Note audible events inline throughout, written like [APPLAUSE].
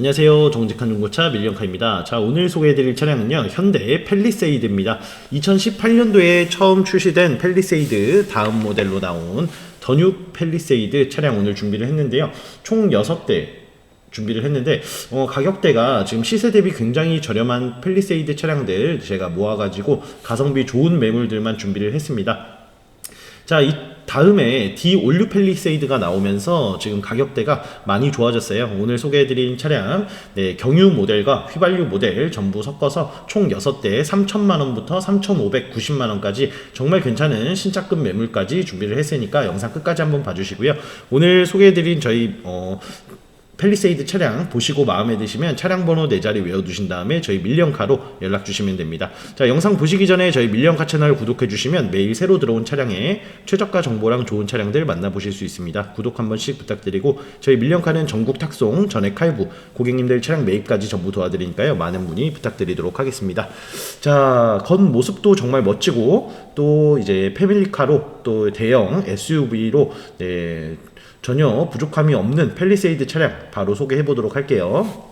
안녕하세요. 정직한 중고차 밀리언카입니다. 자, 오늘 소개해드릴 차량은요, 현대 펠리세이드입니다. 2018년도에 처음 출시된 펠리세이드 다음 모델로 나온 더뉴 펠리세이드 차량 오늘 준비를 했는데요. 총 6대 준비를 했는데 어, 가격대가 지금 시세 대비 굉장히 저렴한 펠리세이드 차량들 제가 모아가지고 가성비 좋은 매물들만 준비를 했습니다. 자, 이 다음에 D 올류 펠리세이드가 나오면서 지금 가격대가 많이 좋아졌어요. 오늘 소개해드린 차량, 네, 경유 모델과 휘발유 모델 전부 섞어서 총 6대 3천만원부터 3,590만원까지 정말 괜찮은 신차급 매물까지 준비를 했으니까 영상 끝까지 한번 봐주시고요. 오늘 소개해드린 저희, 어, 펠리세이드 차량 보시고 마음에 드시면 차량 번호 네 자리 외워두신 다음에 저희 밀리언카로 연락 주시면 됩니다. 자 영상 보시기 전에 저희 밀리언카 채널 구독해 주시면 매일 새로 들어온 차량의 최저가 정보랑 좋은 차량들 만나보실 수 있습니다. 구독 한 번씩 부탁드리고 저희 밀리언카는 전국 탁송 전액 칼부 고객님들 차량 매입까지 전부 도와드리니까요 많은 문의 부탁드리도록 하겠습니다. 자 겉모습도 정말 멋지고 또 이제 패밀리카로 또 대형 SUV로 네, 전혀 부족함이 없는 펠리세이드 차량 바로 소개해 보도록 할게요.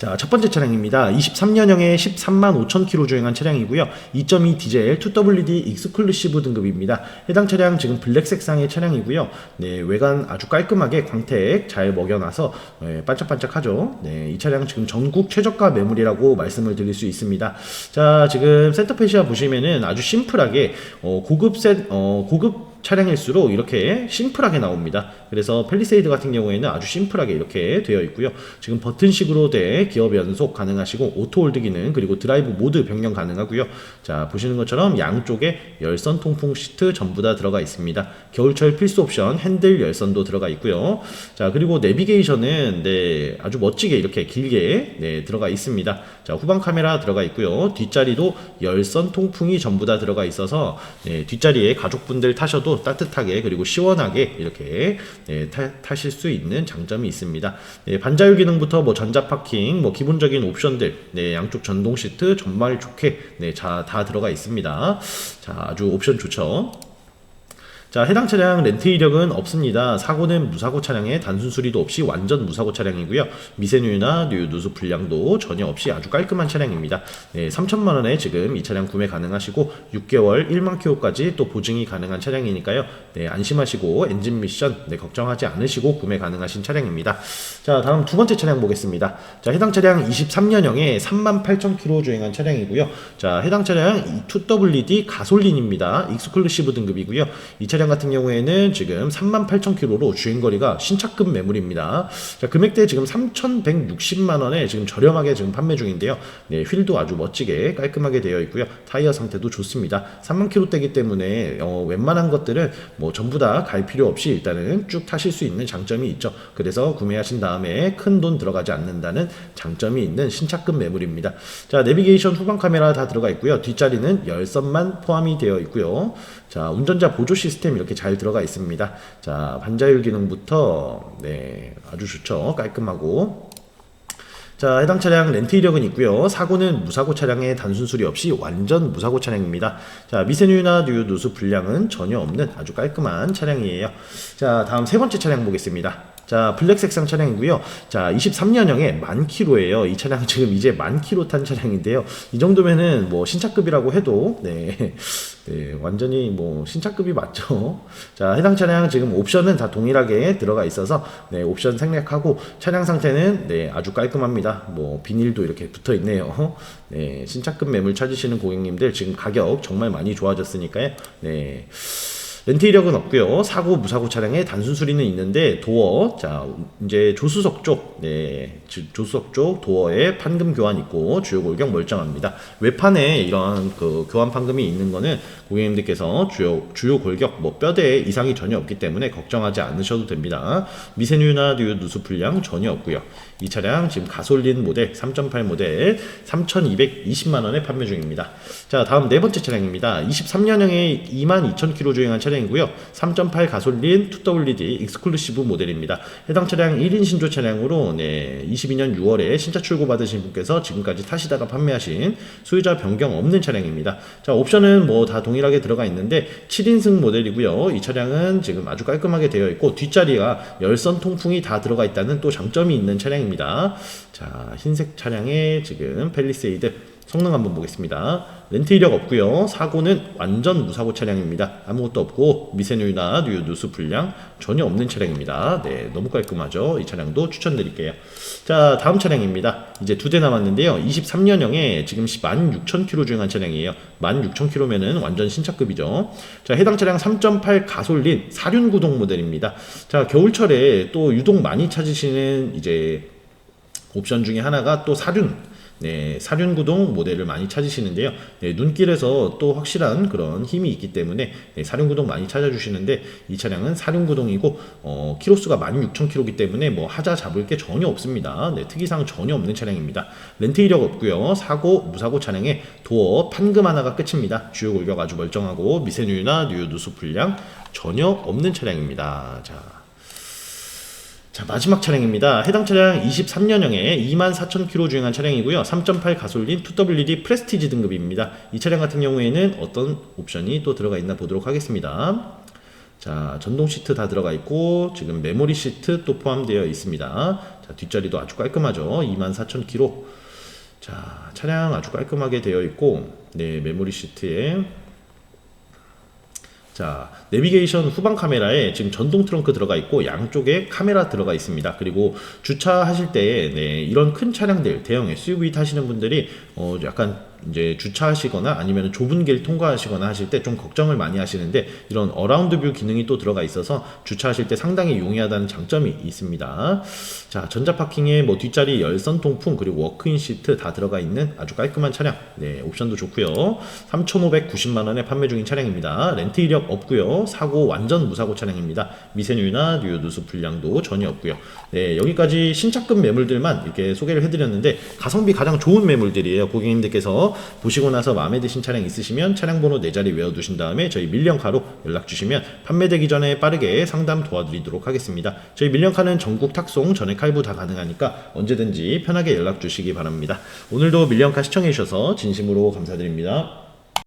자, 첫 번째 차량입니다. 23년형에 13만 5천 킬로 주행한 차량이고요. 2.2 디젤 2WD 익스클루시브 등급입니다. 해당 차량 지금 블랙 색상의 차량이고요. 네, 외관 아주 깔끔하게 광택 잘 먹여놔서 네, 반짝반짝하죠. 네, 이 차량 지금 전국 최저가 매물이라고 말씀을 드릴 수 있습니다. 자, 지금 센터페시아 보시면은 아주 심플하게 어, 고급 셋, 어, 고급 차량일수록 이렇게 심플하게 나옵니다. 그래서 펠리세이드 같은 경우에는 아주 심플하게 이렇게 되어 있고요. 지금 버튼식으로 돼 기어 연속 가능하시고 오토 홀드 기능 그리고 드라이브 모드 변경 가능하고요. 자 보시는 것처럼 양쪽에 열선 통풍 시트 전부 다 들어가 있습니다. 겨울철 필수 옵션 핸들 열선도 들어가 있고요. 자 그리고 내비게이션은 네 아주 멋지게 이렇게 길게 네 들어가 있습니다. 자 후방 카메라 들어가 있고요. 뒷자리도 열선 통풍이 전부 다 들어가 있어서 네, 뒷자리에 가족분들 타셔도 따뜻하게 그리고 시원하게 이렇게 네, 타, 실수 있는 장점이 있습니다. 네, 반자율 기능부터 뭐 전자 파킹, 뭐 기본적인 옵션들, 네, 양쪽 전동 시트 정말 좋게 네, 자, 다 들어가 있습니다. 자, 아주 옵션 좋죠. 자, 해당 차량 렌트 이력은 없습니다. 사고는 무사고 차량에 단순 수리도 없이 완전 무사고 차량이고요. 미세누유나 누유 누수 불량도 전혀 없이 아주 깔끔한 차량입니다. 네, 3천만 원에 지금 이 차량 구매 가능하시고 6개월 1만 킬로까지 또 보증이 가능한 차량이니까요. 네, 안심하시고 엔진 미션 네, 걱정하지 않으시고 구매 가능하신 차량입니다. 자, 다음 두 번째 차량 보겠습니다. 자, 해당 차량 23년형에 3만 8천 킬로 주행한 차량이고요. 자, 해당 차량 2WD 가솔린입니다. 익스클루시브 등급이고요. 이 차량 차량 같은 경우에는 지금 38,000km로 주행거리가 신차급 매물입니다. 자, 금액대 지금 3,160만 원에 지금 저렴하게 지금 판매 중인데요. 네, 휠도 아주 멋지게 깔끔하게 되어 있고요. 타이어 상태도 좋습니다. 3만 킬로대기 때문에 어, 웬만한 것들은 뭐 전부 다 갈 필요 없이 일단은 쭉 타실 수 있는 장점이 있죠. 그래서 구매하신 다음에 큰 돈 들어가지 않는다는 장점이 있는 신차급 매물입니다. 자, 내비게이션 후방 카메라 다 들어가 있고요. 뒷자리는 열선만 포함이 되어 있고요. 자, 운전자 보조 시스템 이렇게 잘 들어가 있습니다. 자, 반자율 기능부터 네, 아주 좋죠. 깔끔하고 자, 해당 차량 렌트 이력은 있고요. 사고는 무사고 차량의 단순 수리 없이 완전 무사고 차량입니다. 자, 미세누유나 누유 누수 불량은 전혀 없는 아주 깔끔한 차량이에요. 자, 다음 세 번째 차량 보겠습니다. 자, 블랙 색상 차량이고요. 자, 23년형에 만 킬로예요. 이 차량 지금 이제 만 킬로 탄 차량인데요. 이 정도면은 뭐 신차급이라고 해도 네. 네, 완전히 뭐 신차급이 맞죠. 자, 해당 차량 지금 옵션은 다 동일하게 들어가 있어서 네, 옵션 생략하고 차량 상태는 네, 아주 깔끔합니다. 뭐 비닐도 이렇게 붙어 있네요. [LAUGHS] 네, 신차급 매물 찾으시는 고객님들 지금 가격 정말 많이 좋아졌으니까요. 네. 렌트 이력은 없고요. 사고 무사고 차량의 단순 수리는 있는데 도어 자 이제 조수석 쪽 네, 조수석 쪽 도어에 판금 교환 있고 주요 골격 멀쩡합니다. 외판에 이런 그 교환 판금이 있는 거는 고객님들께서 주요 주요 골격 뭐 뼈대에 이상이 전혀 없기 때문에 걱정하지 않으셔도 됩니다. 미세누유나 누유 누수 불량 전혀 없고요. 이 차량 지금 가솔린 모델 3.8 모델 3,220만 원에 판매 중입니다. 자 다음 네 번째 차량입니다. 23년형에 22,000km 주행한 차량 차량이고요. 3.8 가솔린 2WD 익스클루시브 모델입니다. 해당 차량 1인 신조 차량으로 네, 22년 6월에 신차 출고 받으신 분께서 지금까지 타시다가 판매하신 소유자 변경 없는 차량입니다. 자, 옵션은 뭐 다 동일하게 들어가 있는데 7인승 모델이고요. 이 차량은 지금 아주 깔끔하게 되어 있고 뒷자리가 열선 통풍이 다 들어가 있다는 또 장점이 있는 차량입니다. 자, 흰색 차량의 지금 펠리세이드 성능 한번 보겠습니다. 렌트 이력 없고요. 사고는 완전 무사고 차량입니다. 아무것도 없고 미세누유나 누유 누수 불량 전혀 없는 차량입니다. 네, 너무 깔끔하죠. 이 차량도 추천드릴게요. 자, 다음 차량입니다. 이제 두 대 남았는데요. 23년형에 지금 16,000km 주행한 차량이에요. 16,000km면은 완전 신차급이죠. 자, 해당 차량 3.8 가솔린 사륜 구동 모델입니다. 자, 겨울철에 또 유독 많이 찾으시는 이제 옵션 중에 하나가 또 사륜 네, 사륜 구동 모델을 많이 찾으시는데요. 네, 눈길에서 또 확실한 그런 힘이 있기 때문에 네, 사륜 구동 많이 찾아주시는데 이 차량은 사륜 구동이고 어, 키로수가 16,000km이기 때문에 뭐 하자 잡을 게 전혀 없습니다. 네, 특이사항 전혀 없는 차량입니다. 렌트 이력 없고요. 사고 무사고 차량에 도어 판금 하나가 끝입니다. 주요 골격 아주 멀쩡하고 미세누유나 누유 누수 불량 전혀 없는 차량입니다. 자. 자 마지막 차량입니다. 해당 차량 23년형에 24,000km 주행한 차량이고요. 3.8 가솔린 2WD 프레스티지 등급입니다. 이 차량 같은 경우에는 어떤 옵션이 또 들어가 있나 보도록 하겠습니다. 자 전동 시트 다 들어가 있고 지금 메모리 시트 또 포함되어 있습니다. 자 뒷자리도 아주 깔끔하죠. 24,000km. 자 차량 아주 깔끔하게 되어 있고 네 메모리 시트에 자, 내비게이션 후방 카메라에 지금 전동 트렁크 들어가 있고 양쪽에 카메라 들어가 있습니다. 그리고 주차하실 때 네, 이런 큰 차량들, 대형 SUV 타시는 분들이 어 약간 이제 주차하시거나 아니면 좁은 길 통과하시거나 하실 때 좀 걱정을 많이 하시는데 이런 어라운드 뷰 기능이 또 들어가 있어서 주차하실 때 상당히 용이하다는 장점이 있습니다. 자, 전자 파킹에 뭐 뒷자리 열선 통풍 그리고 워크인 시트 다 들어가 있는 아주 깔끔한 차량. 네, 옵션도 좋고요. 3,590만 원에 판매 중인 차량입니다. 렌트 이력 없고요. 사고 완전 무사고 차량입니다. 미세누유나 뉴 누수 불량도 전혀 없고요. 네, 여기까지 신차급 매물들만 이렇게 소개를 해드렸는데 가성비 가장 좋은 매물들이에요. 고객님들께서 보시고 나서 마음에 드신 차량 있으시면 차량 번호 네 자리 외워두신 다음에 저희 밀령카로 연락 주시면 판매되기 전에 빠르게 상담 도와드리도록 하겠습니다. 저희 밀령카는 전국 탁송 전액 할부 다 가능하니까 언제든지 편하게 연락 주시기 바랍니다. 오늘도 밀령카 시청해 주셔서 진심으로 감사드립니다.